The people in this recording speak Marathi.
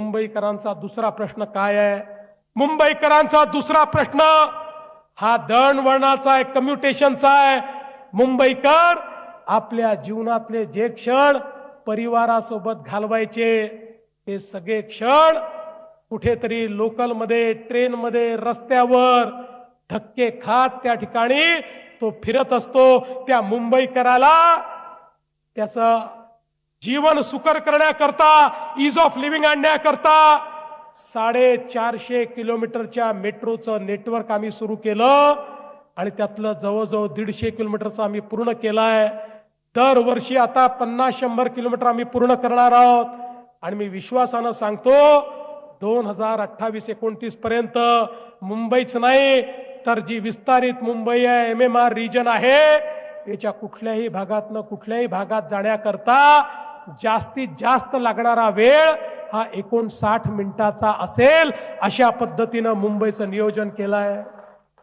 मुंबईकरांचा दुसरा प्रश्न काय आहे? मुंबईकरांचा दुसरा प्रश्न हा दळणवळणाचा आहे कम्युटेशनचा आहे. मुंबईकर आपल्या जीवनातले जे क्षण परिवारासोबत घालवायचे ते सगळे क्षण कुठेतरी लोकलमध्ये ट्रेनमध्ये रस्त्यावर धक्के खात त्या ठिकाणी तो फिरत असतो. त्या मुंबईकराला त्याचं जीवन सुकर करण्याकरता इज ऑफ लिव्हिंग आणण्याकरता साडेचारशे किलोमीटरच्या मेट्रोचं नेटवर्क आम्ही सुरू केलं आणि त्यातलं जवळजवळ दीडशे किलोमीटरचं आम्ही पूर्ण केलंय. दरवर्षी आता पन्नास शंभर किलोमीटर आम्ही पूर्ण करणार आहोत. आणि मी विश्वासानं सांगतो दोन हजार अठ्ठावीस एकोणतीस पर्यंत मुंबईच नाही तर जी विस्तारित मुंबई आहे एम एम आर रिजन आहे याच्या कुठल्याही भागातनं कुठल्याही भागात जाण्याकरता जास्तीत जास्त लागणारा वेळ हा एकोणसाठ मिनिटाचा असेल अशा पद्धतीनं मुंबईचं नियोजन केलं आहे